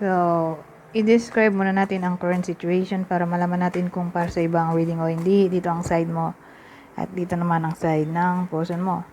So, i-describe muna natin ang current situation para malaman natin kung para sa ibang reading o hindi. Dito ang side mo at dito naman ang side ng person mo.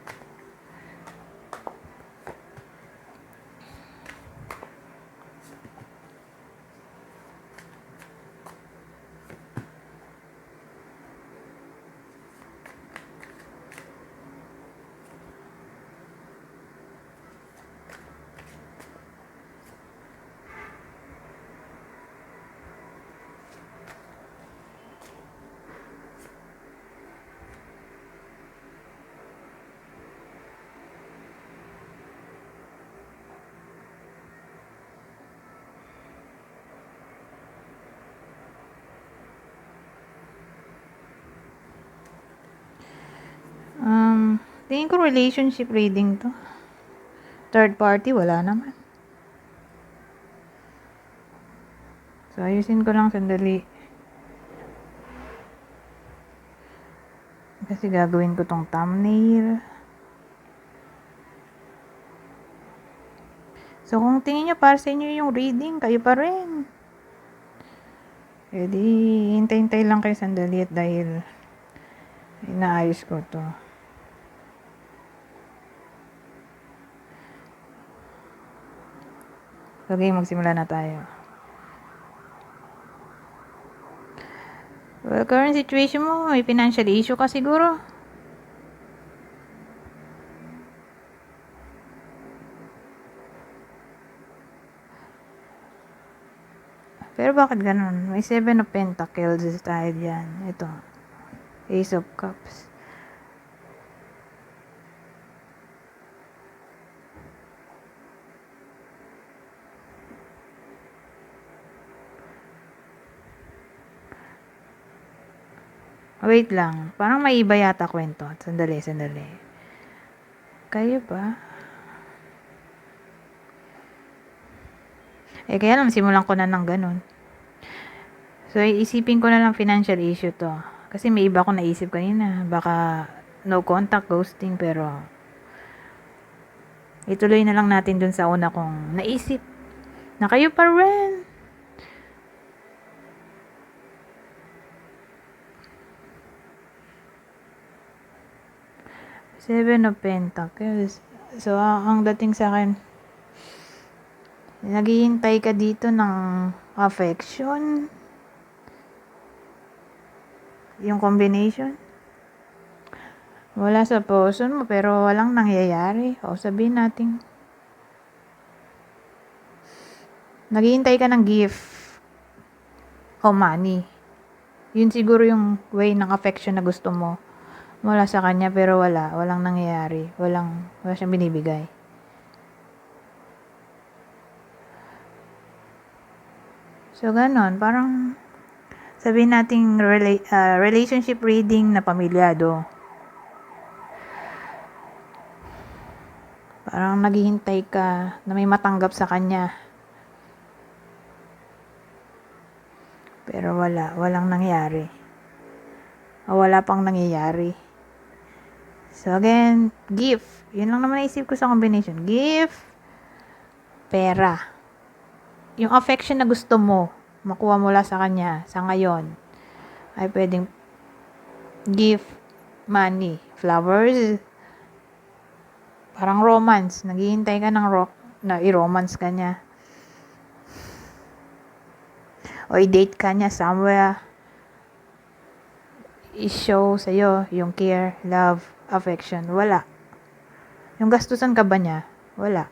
Tingin ko relationship reading to. Third party, wala naman. So, ayusin ko lang sandali. Kasi gagawin ko tong thumbnail. So, kung tingin nyo para sa inyo yung reading, kayo pa rin. E di, hintay-hintay lang kayo sandali at dahil inaayos ko to. Okay, magsimula na tayo. Well, current situation mo, may financial issue ka siguro. Pero bakit ganun? May Seven of Pentacles tayo dyan. Ito. Ace of Cups. Wait lang. Parang may iba yata kwento. Sandali, sandali. Kayo ba? Eh, kaya lang, simulan ko na ng ganun. So, isipin ko na lang financial issue to. Kasi may iba akong naisip kanina. Baka no contact, ghosting, pero ituloy na lang natin dun sa una kong naisip na kayo pa rin. Seven of Pentacles. So, ang dating sa akin, naghihintay ka dito ng affection. Yung combination. Wala sa person mo, pero walang nangyayari. O, sabihin natin. Naghihintay ka ng gift o money. Yun siguro yung way ng affection na gusto mo mula sa kanya pero wala, walang nangyayari, walang wala siyang binibigay. So ganon, parang sabihin nating rela- ah, relationship reading na pamilyado. Parang naghihintay ka na may matanggap sa kanya. Pero wala, walang nangyari. O wala pang nangyayari. So again, gift. Yun lang naman naisip ko sa combination. Gift, pera. Yung affection na gusto mo, makuha mula sa kanya sa ngayon, ay pwedeng gift, money, flowers, parang romance. Naghihintay ka ng ro- na i-romance ka niya. O i-date ka niya somewhere. I-show sa'yo yung care, love, affection. Wala. Yung gastusan ka ba niya? Wala.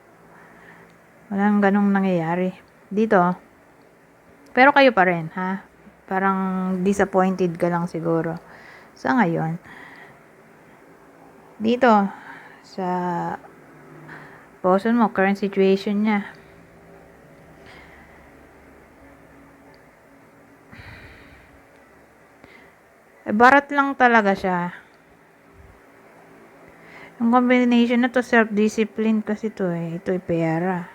Walang ganong nangyayari. Dito, pero kayo pa rin, ha? Parang disappointed ka lang siguro. Sa ngayon, dito, sa person mo, current situation niya, eh, barat lang talaga siya. Yung combination na to, self-discipline kasi to eh. Ito ay pera.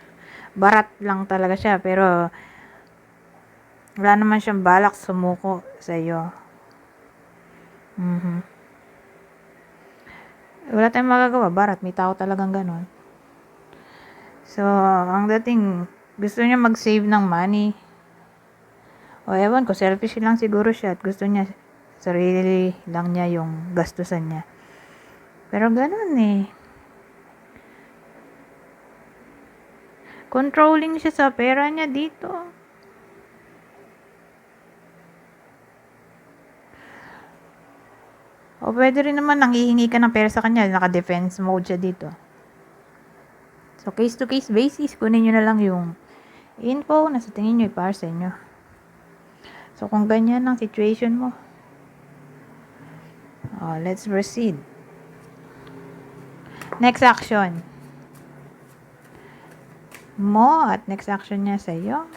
Barat lang talaga siya, pero wala naman siyang balak sumuko sa iyo. Mhm. Wala tayong magagawa, barat. May tao talagang ganun. So, ang dating Gusto niya mag-save ng money. O ewan ko, selfish lang siguro siya at gusto niya sarili lang niya yung gastusan niya. Pero ganun eh. Controlling siya sa pera niya dito. O pwede rin naman nanghihingi ka ng pera sa kanya, naka-defense mode siya dito. So, case to case basis, kunin nyo na lang yung info na sa tingin nyo para sa inyo. So, kung ganyan ang situation mo, oh, let's proceed. Next action. Mo at next action niya sa iyo.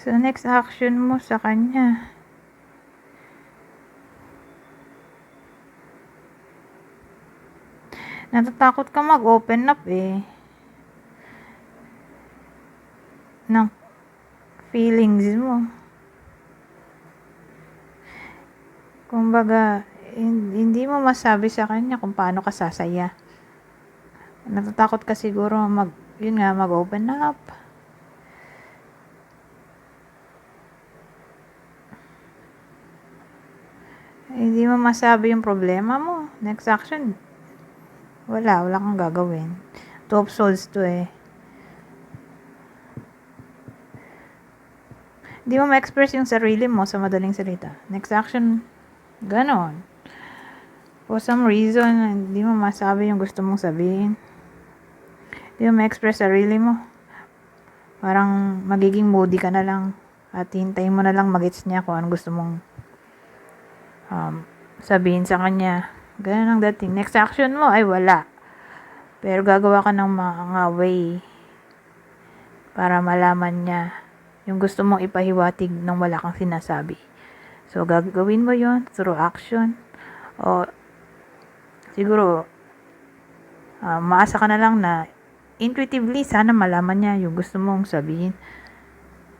So, next action mo sa kanya. Natatakot ka mag-open up eh. Ng feelings mo. Kumbaga, hin- hindi mo masabi sa kanya kung paano ka sasaya. Natatakot ka siguro mag, yun nga, mag-open up. Hindi mo masabi yung problema mo. Next action, wala, wala kang gagawin. Two of souls to eh. Hindi mo ma-express yung sarili mo sa madaling salita. Next action, ganon. For some reason, hindi mo masabi yung gusto mong sabihin. Hindi mo ma-express sarili mo. Parang magiging moody ka na lang. At hintayin mo na lang magets niya kung anong gusto mong um, sabihin sa kanya. Ganun ang dating. Next action mo ay wala. Pero gagawa ka ng mga way para malaman niya yung gusto mong ipahiwatig nang wala kang sinasabi. So, gagawin mo yon through action. O, siguro, uh, maasa ka na lang na intuitively, sana malaman niya yung gusto mong sabihin.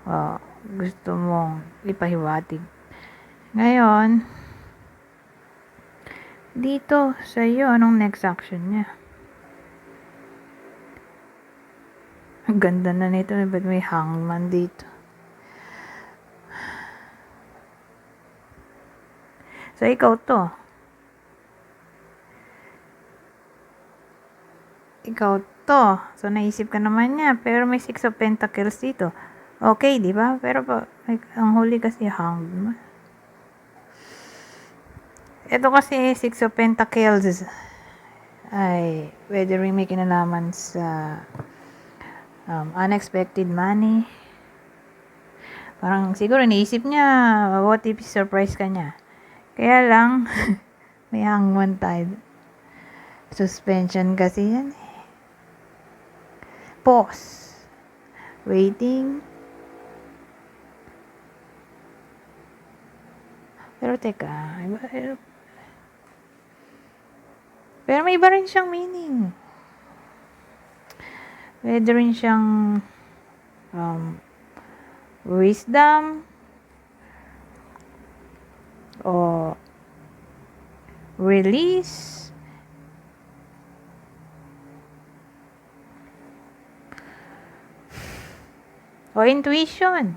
O, gusto mong ipahiwatig. Ngayon, dito sa iyo, anong next action niya? Ang ganda na nito, eh, ba't may hangman dito? So, ikaw to. Ikaw to. So, naisip ka naman niya. Pero may Six of Pentacles dito. Okay, di ba? Pero pa, like, ang huli kasi hangman. Ito kasi Six of Pentacles ay pwede rin may kinalaman sa um, unexpected money. Parang siguro naisip niya, what if surprise ka niya? Kaya lang, may hangman tayo. Suspension kasi yan eh. Pause. Waiting. Pero teka, pero may iba rin siyang meaning. Pwede rin siyang um, wisdom o release o intuition.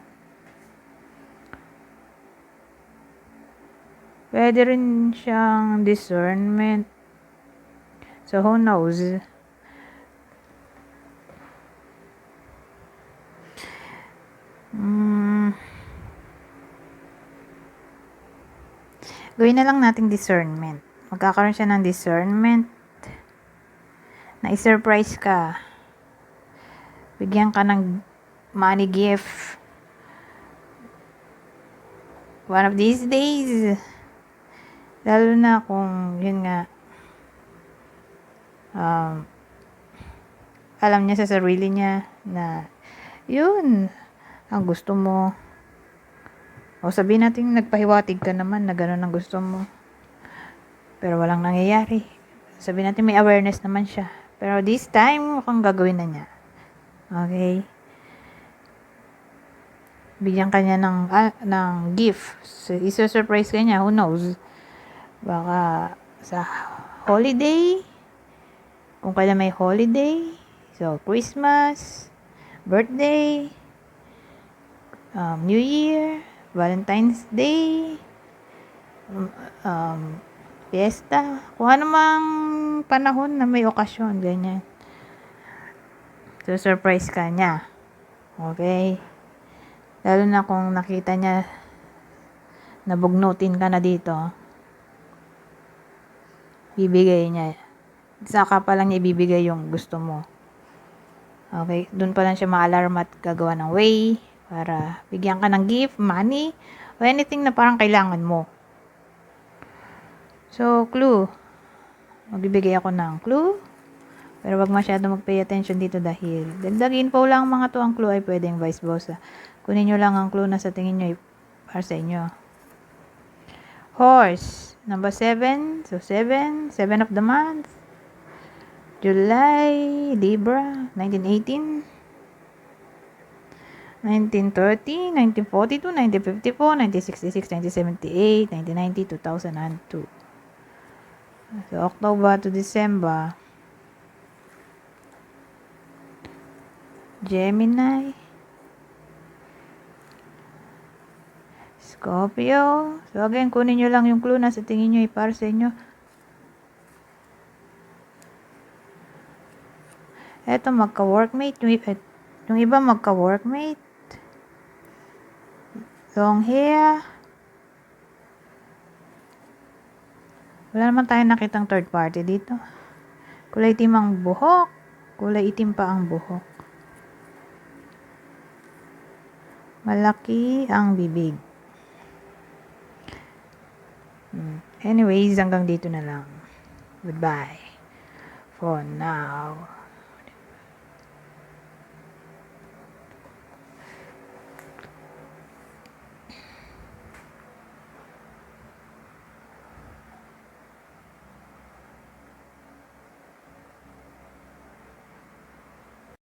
Pwede rin siyang discernment. So, who knows? Mm. Gawin na lang nating discernment. Magkakaroon siya ng discernment na i-surprise ka. Bigyan ka ng money gift one of these days, lalo na kung, yun nga, um, alam niya sa sarili niya na, yun, ang gusto mo. O sabihin natin, nagpahiwatig ka naman na gano'n ang gusto mo. Pero walang nangyayari. Sabihin natin, may awareness naman siya. Pero this time, mukhang gagawin na niya. Okay? Bigyan ka niya ng, ah, ng gift. So, isa-surprise ka niya. Who knows? Baka sa holiday, kung kailan may holiday, so Christmas, birthday, um, New Year, Valentine's Day, um, um, fiesta, kung ano mang panahon na may okasyon, ganyan. So, surprise ka niya. Okay? Lalo na kung nakita niya nabugnutin ka na dito, bibigay niya. Saka pa lang niya ibibigay yung gusto mo. Okay? Doon pa lang siya ma-alarm at gagawa ng way para bigyan ka ng gift, money, o anything na parang kailangan mo. So, clue. Magbibigay ako ng clue. Pero wag masyado mag-pay attention dito dahil dagdag info lang mga to ang clue ay pwedeng vice versa. Kunin nyo lang ang clue na sa tingin nyo para sa inyo. Horse. Number 7. So, 7. 7 of the month. July. Libra. 1918. 1930, 1942, 1954, 1966, 1978, 1990, 2002. So, October to December. Gemini. Scorpio. So, again, kunin nyo lang yung clue na sa tingin nyo ay para sa inyo. Eto, magka-workmate. Yung, i- yung iba magka-workmate. Long hair. Wala naman tayo nakitang third party dito. Kulay itim ang buhok. Kulay itim pa ang buhok. Malaki ang bibig. Anyways, hanggang dito na lang. Goodbye. For now.